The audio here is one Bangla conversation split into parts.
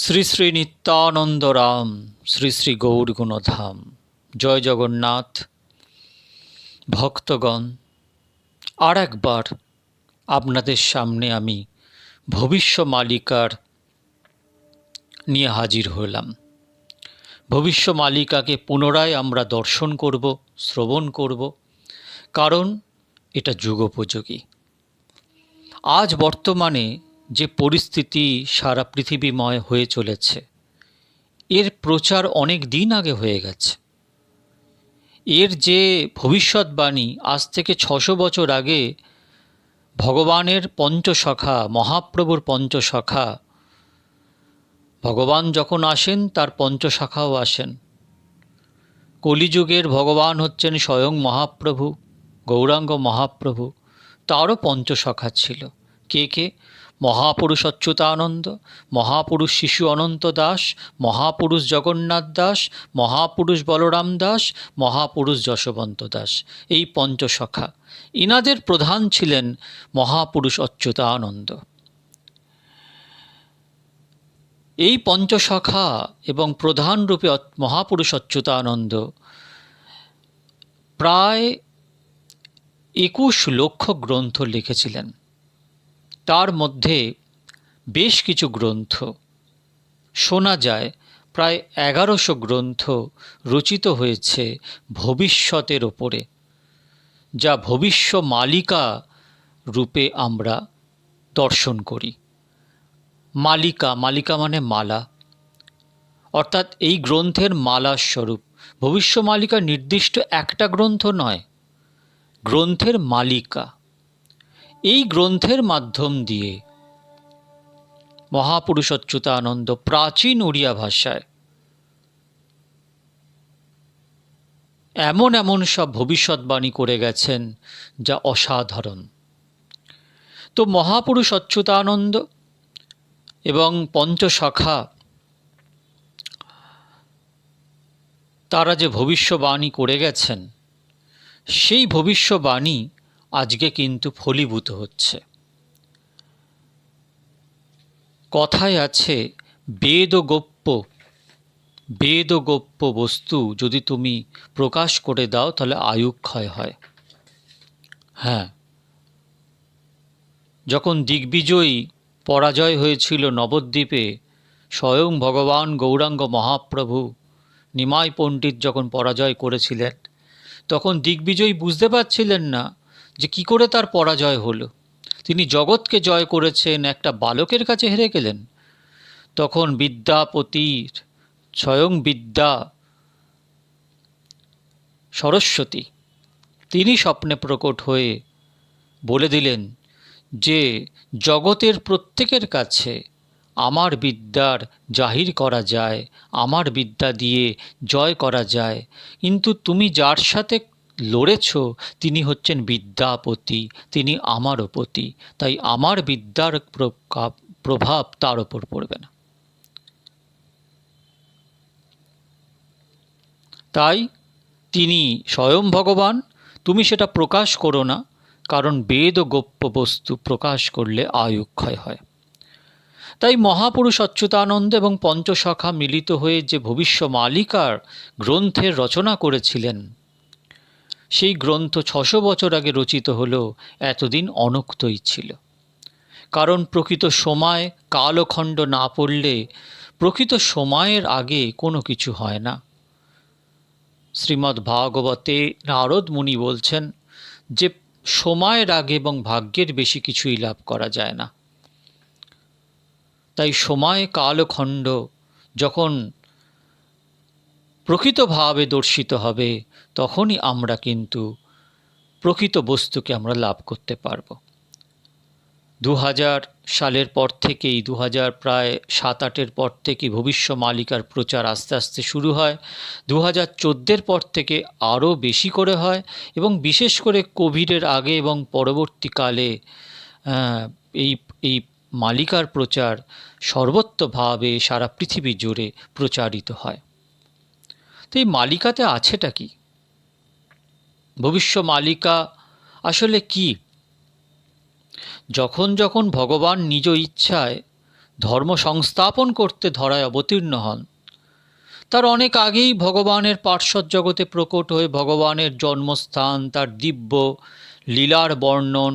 শ্রী শ্রী নিত্যানন্দ রাম শ্রী শ্রী গৌর গুণধাম জয় জগন্নাথ। ভক্তগণ আর একবার আপনাদের সামনে আমি ভবিষ্য মালিকার নিয়ে হাজির হলাম। ভবিষ্য মালিকাকে পুনরায় আমরা দর্শন করব, শ্রবণ করব, কারণ এটা যুগোপযোগী। আজ বর্তমানে যে পরিস্থিতি সারা পৃথিবীময় হয়ে চলেছে। এর প্রচার অনেক দিন আগে হয়ে গেছে। এর যে ভবিষ্যৎবাণী আজ থেকে ছশো বছর আগে ভগবানের পঞ্চসখা মহাপ্রভুর পঞ্চসখা ভগবান যখন আসেন, তার পঞ্চশাখাও আসেন। কলিযুগের ভগবান হচ্ছেন স্বয়ং মহাপ্রভু, গৌরাঙ্গ মহাপ্রভু, তারও পঞ্চসখা ছিল। কে কে? মহাপুরুষ অচ্যুতানন্দ মহাপুরুষ শিশু অনন্ত দাস, মহাপুরুষ জগন্নাথ দাস, মহাপুরুষ বলরাম দাস, মহাপুরুষ যশবন্ত দাস। এই পঞ্চসখা ইনাদের প্রধান ছিলেন মহাপুরুষ অচ্যুতানন্দ। এই পঞ্চসখা এবং প্রধান রূপে মহাপুরুষ অচ্যুতানন্দ প্রায় একুশ লক্ষ গ্রন্থ লিখেছিলেন। তার মধ্যে বেশ কিছু গ্রন্থ। শোনা যায়, প্রায় এগারোশো গ্রন্থ রচিত হয়েছে ভবিষ্যতের ওপরে, যা ভবিষ্য মালিকা রূপে আমরা দর্শন করি। মালিকা মালিকা মানে মালা। অর্থাৎ এই গ্রন্থের মালার স্বরূপ। ভবিষ্য মালিকা নির্দিষ্ট একটা গ্রন্থ নয়, গ্রন্থের মালিকা। এই গ্রন্থের মাধ্যম দিয়ে। মহাপুরুষ অচ্যুতানন্দ প্রাচীন উড়িয়া ভাষায় এমন এমন সব ভবিষ্যৎবাণী করে গেছেন যা অসাধারণ। তো মহাপুরুষ অচ্যুতানন্দ এবং পঞ্চসখা তারা যে ভবিষ্যবাণী করে গেছেন, সেই ভবিষ্যবাণী আজকে কিন্তু ফলীভূত হচ্ছে। কথায় আছে, বেদ গোপ্য বেদ গোপ্য বস্তু যদি তুমি প্রকাশ করে দাও, তাহলে আয়ুক্ষয় হয়। হ্যাঁ যখন দিগ্বিজয়ী পরাজয় হয়েছিল নবদ্বীপে, স্বয়ং ভগবান গৌরাঙ্গ মহাপ্রভু নিমাই পণ্ডিত যখন পরাজয় করেছিলেন, তখন দিগ্বিজয়ী বুঝতে পারছিলেন না যে কি করে তার পরাজয় হলো? তিনি জগৎকে জয় করেছেন, একটা বালকের কাছে হেরে গেলেন। তখন বিদ্যাপতির স্বয়ং বিদ্যা সরস্বতী, তিনি স্বপ্নে প্রকট হয়ে বলে দিলেন যে, জগতের প্রত্যেকের কাছে আমার বিদ্যার জাহির করা যায়, আমার বিদ্যা দিয়ে জয় করা যায়, কিন্তু তুমি যার সাথে লড়েছ, তিনি হচ্ছেন বিদ্যাপতি, তিনি আমারও পতি। তাই আমার বিদ্যার প্রভাব তার ওপর পড়বে না। তাই তিনি স্বয়ং ভগবান, তুমি সেটা প্রকাশ করো না, কারণ বেদ ও গোপ্য বস্তু প্রকাশ করলে আয়ুক্ষয় হয়। তাই মহাপুরুষ অচ্যুতানন্দ এবং পঞ্চসখা মিলিত হয়ে যে ভবিষ্য মালিকার গ্রন্থের রচনা করেছিলেন সেই গ্রন্থ ছশো বছর আগে রচিত হলেও এতদিন অনুক্তই ছিল। কারণ প্রকৃত সময় কালখণ্ড না পড়লে প্রকৃত সময়ের আগে কোনো কিছু হয় না। শ্রীমদ্ ভাগবতে নারদ মুনি বলছেন যে সময়ের আগে এবং ভাগ্যের বেশি কিছুই লাভ করা যায় না। তাই সময় কালখণ্ড যখন প্রকৃতভাবে দর্শিত হবে, তখনই আমরা কিন্তু প্রকৃত বস্তুকে আমরা লাভ করতে পারব। দু হাজার সালের পর থেকেই দু হাজার প্রায় সাত আটের পর থেকে ভবিষ্য মালিকার প্রচার আস্তে আস্তে শুরু হয়। দু হাজার পর থেকে আরও বেশি করে হয় এবং বিশেষ করে কোভিডের আগে এবং পরবর্তীকালে এই এই মালিকার প্রচার সর্বত্রভাবে সারা পৃথিবী জুড়ে প্রচারিত হয়। তো এই মালিকাতে আছেটা কি? ভবিষ্য মালিকা আসলে কি? যখন যখন ভগবান নিজ ইচ্ছায় ধর্ম সংস্থাপন করতে ধরায় অবতীর্ণ হন, তার অনেক আগেই ভগবানের পার্শ্বদ জগতে প্রকট হয়ে ভগবানের জন্মস্থান, তার দিব্য লীলার বর্ণন,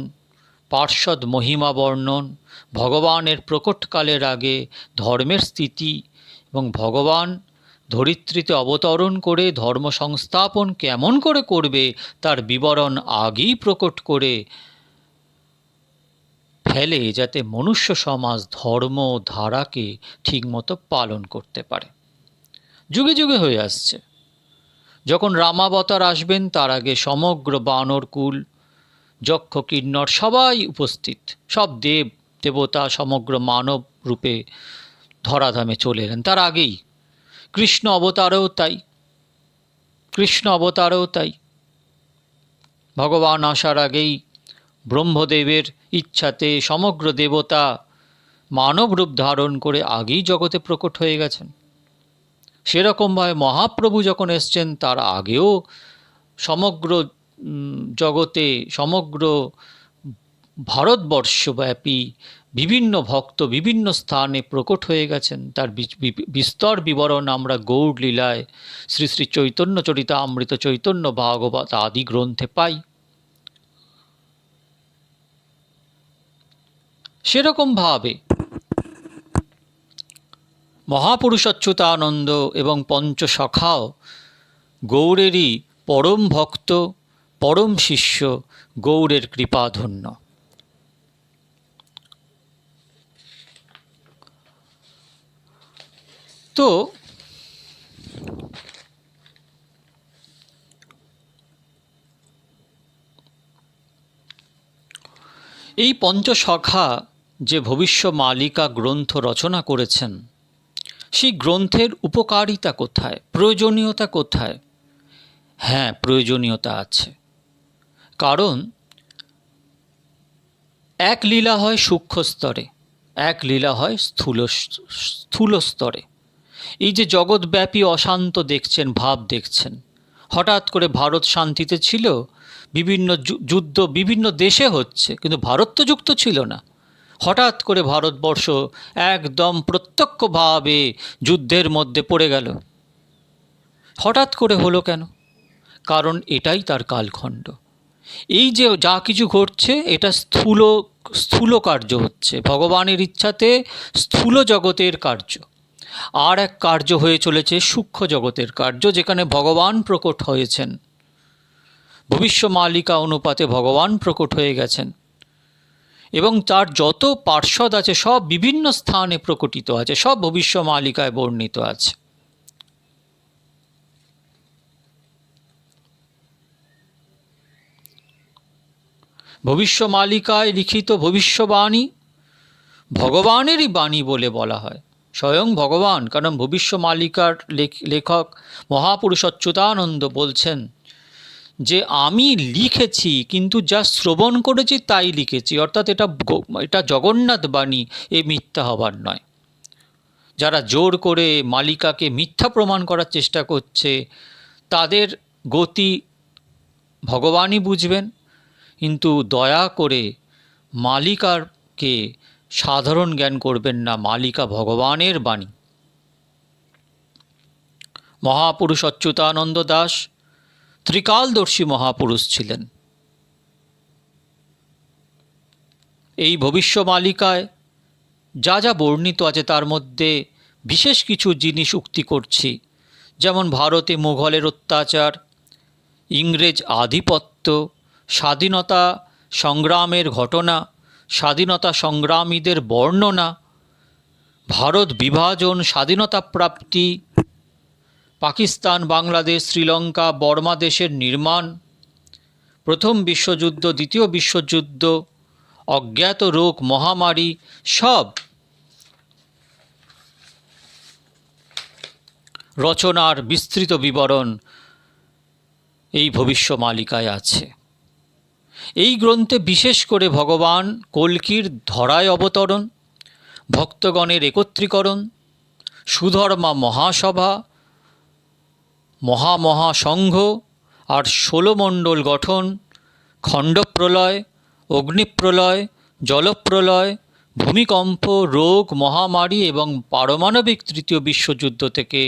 পার্শ্বদ মহিমা বর্ণন, ভগবানের প্রকটকালের আগে ধর্মের স্থিতি এবং ভগবান ধরিত্রীতে অবতরণ করে ধর্ম সংস্থাপন কেমন করে করবে, তার বিবরণ আগেই প্রকট করে। ফেলে যাতে মনুষ্য সমাজ ধর্ম ধারাকে ঠিকমতো পালন করতে পারে। যুগে যুগে হয়ে আসছে। যখন রামাবতার আসবেন, তার আগে সমগ্র বানর কুল, যক্ষ কিন্নর সবাই উপস্থিত। সব দেব, দেবতা সমগ্র মানব রূপে ধরাধামে চলে এলেন। তার আগেই কৃষ্ণ অবতারেও তাই। কৃষ্ণ অবতারেও তাই। ভগবান আসার আগেই ব্রহ্মদেবের ইচ্ছাতে সমগ্র দেবতা মানব রূপ ধারণ করে আগেই জগতে প্রকট হয়ে গেছেন। সেরকমভাবে মহাপ্রভু যখন এসছেন, তার আগেও সমগ্র জগতে, সমগ্র ভারতবর্ষব্যাপী বিভিন্ন ভক্ত বিভিন্ন স্থানে প্রকট হয়ে গেছেন। তার বিস্তর বিবরণ আমরা গৌড় লীলায় শ্রী শ্রী চৈতন্য চরিতা অমৃত চৈতন্য ভাগবত আদি গ্রন্থে পাই। সেরকমভাবে মহাপুরুষচ্যুতানন্দ এবং পঞ্চসখাও গৌড়েরই পরম ভক্ত, পরম শিষ্য, গৌড়ের কৃপাধন্য। তো এই পঞ্চসখা যে ভবিষ্য মালিকা গ্রন্থ রচনা করেছেন, সেই গ্রন্থের উপকারিতা কোথায়? প্রয়োজনীয়তা কোথায়? হ্যাঁ প্রয়োজনীয়তা আছে। কারণ এক লীলা হয় সূক্ষ্ম স্তরে, এক লীলা হয় স্থূল স্থূল স্তরে। এই যে জগৎব্যাপী অশান্ত দেখছেন, ভাব দেখছেন। হঠাৎ করে ভারত শান্তিতে ছিল, বিভিন্ন যুদ্ধ বিভিন্ন দেশে হচ্ছে, কিন্তু ভারত তো যুক্ত ছিল না। হঠাৎ করে ভারতবর্ষ একদম প্রত্যক্ষভাবে যুদ্ধের মধ্যে পড়ে গেল। হঠাৎ করে হলো কেন? কারণ এটাই তার কালখণ্ড। এই যে যা কিছু ঘটছে, এটা স্থূল স্থূল কার্য হচ্ছে। ভগবানের ইচ্ছাতে স্থূল জগতের কার্য। আর এক কার্য হয়ে চলেছে সূক্ষ্ম জগতের কার্য, যেখানে ভগবান প্রকট হয়েছেন। ভবিষ্য মালিকা অনুপাতে ভগবান প্রকট হয়ে গেছেন। এবং তার যত পার্শ্বদ আছে, সব বিভিন্ন স্থানে প্রকটিত আছে, সব ভবিষ্য মালিকায় বর্ণিত আছে। ভবিষ্য মালিকায় লিখিত ভবিষ্যবাণী ভগবানেরই বাণী বলে বলা হয়। স্বয়ং ভগবান, কারণ ভবিষ্য মালিকার লেখ- লেখক মহাপুরুষ অচ্যুতানন্দ বলছেন যে, আমি লিখেছি, কিন্তু যা শ্রবণ করেছি তাই লিখেছি। অর্থাৎ এটা এটা জগন্নাথ বাণী, এ মিথ্যা হবার নয়। যারা জোর করে মালিকাকে মিথ্যা প্রমাণ করার চেষ্টা করছে, তাদের গতি ভগবানই বুঝবেন। কিন্তু দয়া করে মালিকারকে সাধারণ জ্ঞান করবেন না, মালিকা ভগবানের বাণী। মহাপুরুষ অচ্যুতানন্দ দাস, ত্রিকালদর্শী মহাপুরুষ ছিলেন। এই ভবিষ্য মালিকায় যা যা বর্ণিত আছে তার মধ্যে বিশেষ কিছু জিনিস উক্তি করছি। যেমন ভারতে মুঘলের অত্যাচার, ইংরেজ আধিপত্য, স্বাধীনতা সংগ্রামের ঘটনা স্বাধীনতা সংগ্রামীদের বর্ণনা, ভারত বিভাজন স্বাধীনতা প্রাপ্তি, পাকিস্তান, বাংলাদেশ, শ্রীলঙ্কা, বর্মা দেশের নির্মাণ, প্রথম বিশ্বযুদ্ধ, দ্বিতীয় বিশ্বযুদ্ধ, অজ্ঞাত রোগ, মহামারী, সব রচনার বিস্তৃত বিবরণ এই ভবিষ্য মালিকায় আছে। এই গ্রন্থে বিশেষ করে ভগবান কল্কির ধরায় অবতরণ, ভক্তগণের একত্রীকরণ, সুধর্মা মহাসভা, মহামহাসংঘ আর ষোলমণ্ডল গঠন, খণ্ডপ্রলয়, অগ্নিপ্রলয়, জলপ্রলয়, ভূমিকম্প, রোগ, মহামারী এবং পারমাণবিক তৃতীয় বিশ্বযুদ্ধ থেকে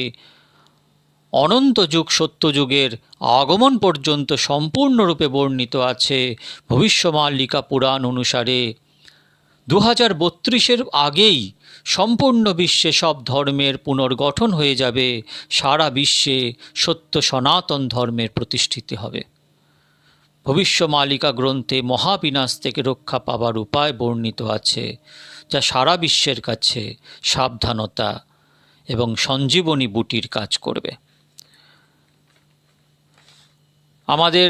অনন্ত যুগ সত্যযুগের আগমন পর্যন্ত সম্পূর্ণরূপে বর্ণিত আছে ভবিষ্যমালিকা পুরাণ অনুসারে। দু হাজার বত্রিশের আগেই সম্পূর্ণ বিশ্বে সব ধর্মের পুনর্গঠন হয়ে যাবে। সারা বিশ্বে সত্য সনাতন ধর্মের প্রতিষ্ঠিত হবে। ভবিষ্যমালিকা গ্রন্থে মহাবিনাশ থেকে রক্ষা পাবার উপায় বর্ণিত আছে, যা সারা বিশ্বের কাছে সাবধানতা এবং সঞ্জীবনী বুটির কাজ করবে। আমাদের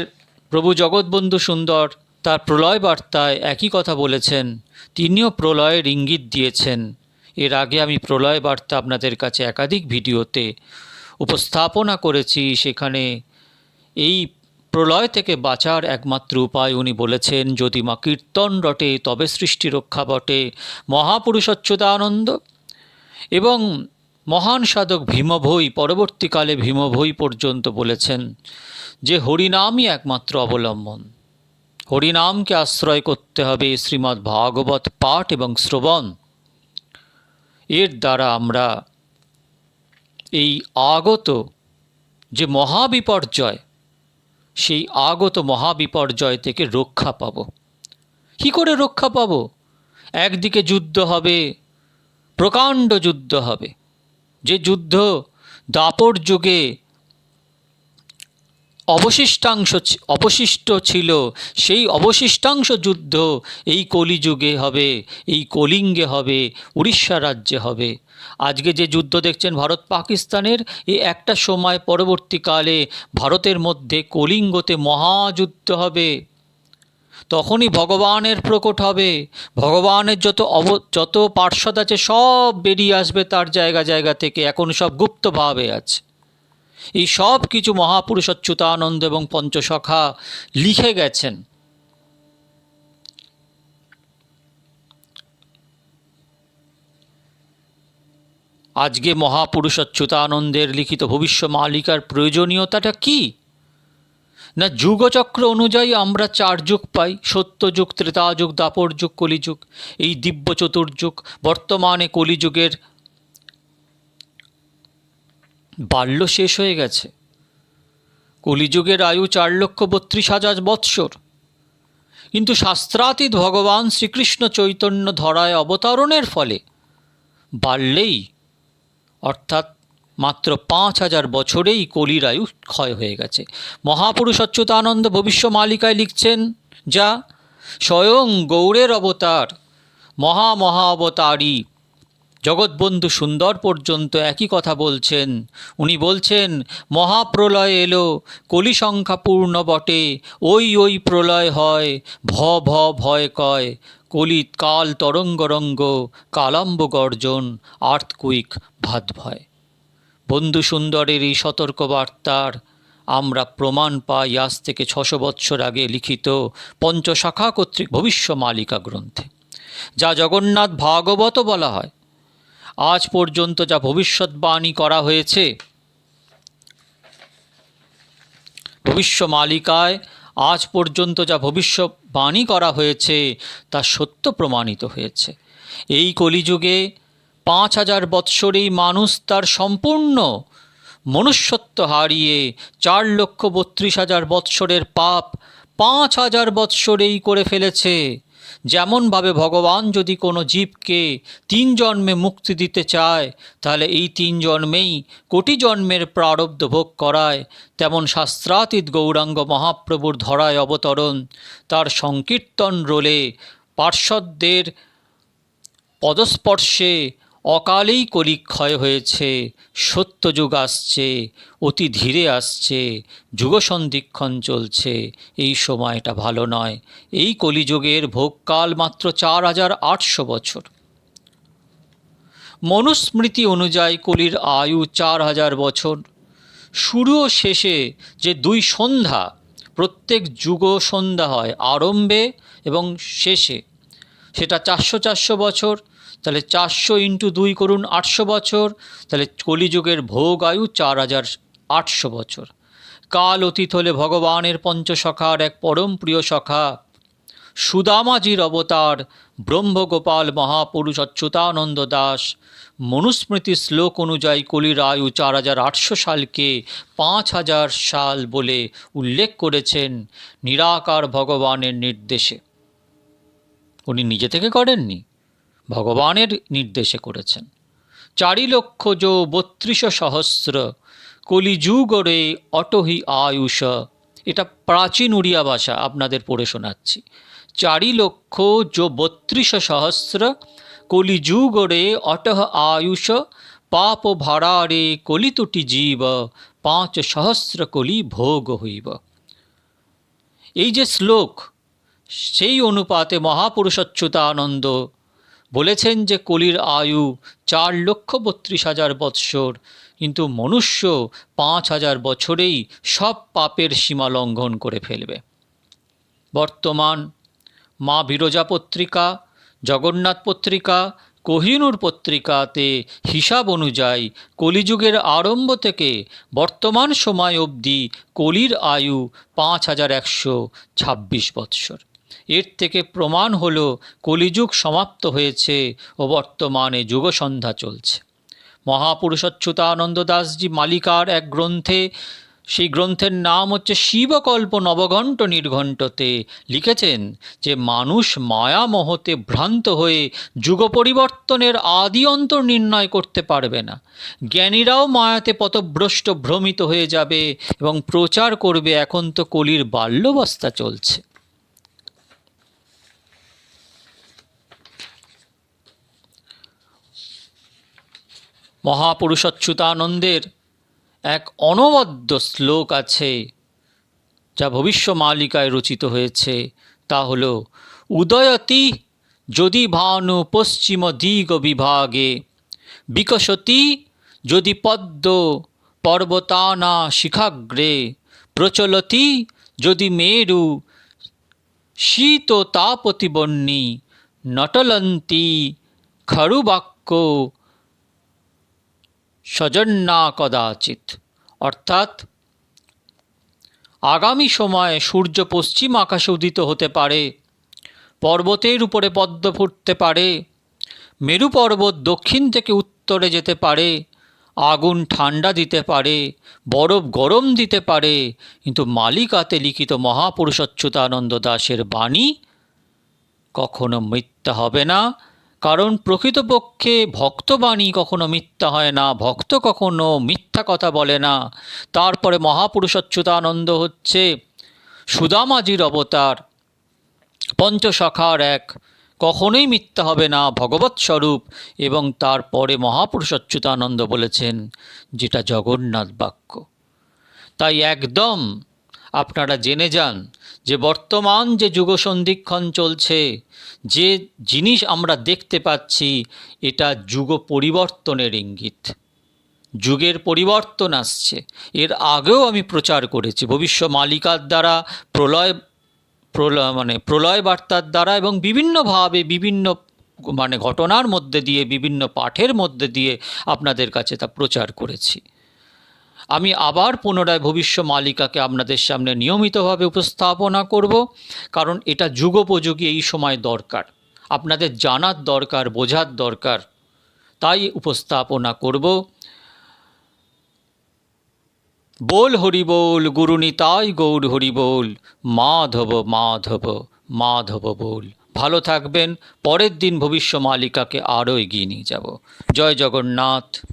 প্রভু জগৎবন্ধু সুন্দর তার প্রলয় বার্তায় একই কথা বলেছেন, তিনিও প্রলয়ের ইঙ্গিত দিয়েছেন। এর আগে আমি প্রলয় বার্তা আপনাদের কাছে একাধিক ভিডিওতে উপস্থাপনা করেছি, সেখানে এই প্রলয় থেকে বাঁচার একমাত্র উপায় উনি বলেছেন, যদি মা কীর্তন রটে, তবে সৃষ্টি রক্ষা বটে মহাপুরুষ অচ্যুতানন্দ এবং মহান সাধক ভীমভৈ পরবর্তীকালে ভীমভৈ পর্যন্ত বলেছেন যে হরিনামই একমাত্র অবলম্বন। হরিনামকে আশ্রয় করতে হবে শ্রীমদ্ ভাগবত পাঠ এবং শ্রবণ। এর দ্বারা আমরা এই আগত যে মহাবিপর্যয়, সেই আগত মহাবিপর্যয় থেকে রক্ষা পাব। কি করে রক্ষা পাব? একদিকে যুদ্ধ হবে, প্রকাণ্ড যুদ্ধ হবে। যে যুদ্ধ দাপর যুগে অবশিষ্টাংশ অবশিষ্ট ছিল, সেই অবশিষ্টাংশ যুদ্ধ এই কলিযুগে হবে, এই কলিঙ্গে হবে, উড়িষ্যা রাজ্যে হবে। আজকে যে যুদ্ধ দেখছেন ভারত পাকিস্তানের, এ একটা সময় পরবর্তীকালে ভারতের মধ্যে কলিঙ্গতে মহাযুদ্ধ হবে। তখনই ভগবানের প্রকট হবে। ভগবানের যত অব, যত পার্শ্বদ আছে, সব বেরিয়ে আসবে তার জায়গা জায়গা থেকে। এখন সব গুপ্তভাবে আছে। এই সব কিছু মহাপুরুষ অচ্যুতানন্দ এবং পঞ্চসখা লিখে গেছেন। আজকে মহাপুরুষ অচ্যুতানন্দের লিখিত ভবিষ্য মালিকার প্রয়োজনীয়তাটা কি? না যুগচক্র অনুযায়ী আমরা চার যুগ পাই সত্যযুগ ত্রেতাযুগ দাপর যুগ, কলিযুগ। এই দিব্য চতুর্যুগ, বর্তমানে কলিযুগের বাল্য শেষ হয়ে গেছে। কলিযুগের আয়ু চার লক্ষ বত্রিশ হাজার বৎসর। কিন্তু শাস্ত্রাতীত ভগবান শ্রীকৃষ্ণ চৈতন্য ধরায় অবতরণের ফলে বাড়লেই অর্থাৎ মাত্র পাঁচ হাজার বছরেই কলির আয়ু ক্ষয় হয়ে গেছে। মহাপুরুষ অচ্যুতানন্দ ভবিষ্য মালিকায় লিখছেন যা স্বয়ং গৌরের অবতার, মহা মহা অবতারী, জগৎবন্ধু সুন্দর পর্যন্ত একই কথা বলছেন। উনি বলছেন, মহাপ্রলয় এলো, কলি সংখ্যা পূর্ণ বটে, ওই ওই প্রলয় হয়, ভ ভ ভয় কয় কলি কাল তরঙ্গরঙ্গ কালাম্ব গর্জন আর্থকুইক ভাত ভয়। বন্ধু সুন্দরের এই সতর্ক বার্তার আমরা প্রমাণ পাই আজ থেকে ছশো বৎসর আগে লিখিত পঞ্চশাখা কর্তৃক ভবিষ্য মালিকা গ্রন্থে। যা জগন্নাথ ভাগবত বলা হয়। আজ পর্যন্ত যা ভবিষ্যৎবাণী করা হয়েছে, ভবিষ্য মালিকায় আজ পর্যন্ত যা ভবিষ্যৎবাণী করা হয়েছে, তা সত্য প্রমাণিত হয়েছে। এই কলিযুগে পাঁচ হাজার বৎসরেই মানুষ তার সম্পূর্ণ মনুষ্যত্ব হারিয়ে চার লক্ষ বত্রিশ হাজার বৎসরের পাপ পাঁচ হাজার বৎসরেই করে ফেলেছে। যেমনভাবে ভগবান যদি কোনো জীবকে তিন জন্মে মুক্তি দিতে চায়, তাহলে এই তিন জন্মেই কোটি জন্মের প্রারব্ধ ভোগ করায়। তেমন শাস্ত্রাতীত গৌরাঙ্গ মহাপ্রভুর ধরায় অবতরণ। তার সংকীর্তন রোলে পার্শ্বদের পদস্পর্শে অকালেই কলিক্ষয় হয়েছে, সত্যযুগ আসছে, অতি ধীরে আসছে, যুগসন্ধিক্ষণ চলছে, এই সময়টা ভালো নয়। এই কলিযুগের ভোগকাল মাত্র চার হাজার আটশো বছর। মনুস্মৃতি অনুযায়ী কলির আয়ু চার হাজার বছর। শুরু ও শেষে যে দুই সন্ধ্যা, প্রত্যেক যুগ সন্ধ্যা হয় আরম্ভে এবং শেষে। সেটা চারশো চারশো বছর তাহলে চারশো ইন্টু দুই করুন আটশো বছর, তাহলে কলিযুগের ভোগ আয়ু চার হাজার আটশো বছর। কাল অতীত হলে ভগবানের পঞ্চসখার এক পরম প্রিয় সখা সুদামাজির অবতার, ব্রহ্মগোপাল মহাপুরুষ অচ্যুতানন্দ দাস। মনুস্মৃতি শ্লোক অনুযায়ী কলির আয়ু চার হাজার আটশো সালকে পাঁচ হাজার সাল বলে উল্লেখ করেছেন নিরাকার ভগবানের নির্দেশে। উনি নিজে থেকে করেননি? ভগবানের নির্দেশে করেছেন। চারি লক্ষ যো বত্রিশ সহস্র কলিযুগরে অটহি আয়ুষ। এটা প্রাচীন উড়িয়া ভাষা, আপনাদের পড়ে শোনাচ্ছি। চারি লক্ষ যো বত্রিশ সহস্র কলিযুগরে অটহ আয়ুষ, পাপ ভাড়ারে কলিতুটি জীব, পাঁচ সহস্র কলি ভোগ হইব। এই যে শ্লোক, সেই অনুপাতে মহাপুরুষচ্যুতানন্দ বলেছেন যে কলির আয়ু চার লক্ষ বত্রিশ হাজার বৎসর, কিন্তু মনুষ্য পাঁচ হাজার বছরেই সব পাপের সীমা লঙ্ঘন করে ফেলবে। বর্তমান মা বিরজা পত্রিকা, জগন্নাথ পত্রিকা, কোহিনুর পত্রিকাতে হিসাব অনুযায়ী কলিযুগের আরম্ভ থেকে বর্তমান সময় অবধি কলির আয়ু পাঁচ হাজার একশো ছাব্বিশ বৎসর। এর থেকে প্রমাণ হল কলিযুগ সমাপ্ত হয়েছে ও বর্তমানে যুগসন্ধ্যা চলছে। মহাপুরুষচ্যুতানন্দ দাসজি মালিকার এক গ্রন্থে, সেই গ্রন্থের নাম হচ্ছে শিবকল্প নবঘণ্ট নির্ঘণ্টতে লিখেছেন যে, মানুষ মায়ামোহতে ভ্রান্ত হয়ে যুগ পরিবর্তনের আদি অন্তর নির্ণয় করতে পারবে না। জ্ঞানীরাও মায়াতে পথভ্রষ্ট ভ্রমিত হয়ে যাবে এবং প্রচার করবে এখন তো কলির বাল্যবস্থা চলছে। মহাপুরুষচ্যুতানন্দের এক অনবদ্য শ্লোক আছে, যা ভবিষ্য মালিকায় রচিত হয়েছে। তা হল, উদয়তি যদি ভানু পশ্চিম দিগ বিভাগে, বিকশতি যদি পদ্ম পর্বতানা শিখাগ্রে, প্রচলতি যদি মেরু শীত তাপতিবন্যী নটলন্তি খরুবাক্য সজন্না কদাচিৎ। অর্থাৎ, আগামী সময়ে সূর্য পশ্চিম আকাশে উদিত হতে পারে, পর্বতের উপরে পদ্ম ফুটতে পারে, মেরু পর্বত দক্ষিণ থেকে উত্তরে যেতে পারে, আগুন ঠান্ডা দিতে পারে, বরফ গরম দিতে পারে, কিন্তু মালিকাতে লিখিত মহাপুরুষচ্যুতানন্দ দাসের বাণী কখনো মিথ্যা হবে না। কারণ প্রকৃতপক্ষে ভক্তবাণী কখনো মিথ্যা হয় না, ভক্ত কখনো মিথ্যা কথা বলে না। তারপরে মহাপুরুষচ্যুতানন্দ হচ্ছে সুদামাজির অবতার। পঞ্চশখার এক, কখনোই মিথ্যা হবে না, ভগবৎ স্বরূপ। এবং তারপরে মহাপুরুষচ্যুতানন্দ বলেছেন, যেটা জগন্নাথ বাক্য। তাই একদম আপনারা জেনে যান যে বর্তমান যে যুগ সন্ধিক্ষণ চলছে, যে জিনিস আমরা দেখতে পাচ্ছি, এটা যুগ পরিবর্তনের ইঙ্গিত। যুগের পরিবর্তন আসছে। এর আগেও আমি প্রচার করেছি। ভবিষ্য মালিকার দ্বারা, প্রলয় প্রলয় মানে প্রলয় বার্তার দ্বারা এবং বিভিন্নভাবে বিভিন্ন মানে ঘটনার মধ্যে দিয়ে, বিভিন্ন পাঠের মধ্যে দিয়ে আপনাদের কাছে তা প্রচার করেছি। আমি আবার পুনরায় ভবিষ্য মালিকাকে আপনাদের সামনে নিয়মিতভাবে উপস্থাপনা করব, কারণ এটা যুগোপযোগী এই সময় দরকার। আপনাদের জানার দরকার, বোঝার দরকার, তাই উপস্থাপনা করব। বোল হরিবোল গুরু তাই গৌর হরিবোল মাধব মাধব মাধব বোল। ভালো থাকবেন, পরের দিন ভবিষ্য মালিকাকে আরও এগিয়ে নিয়ে যাব। জয় জগন্নাথ।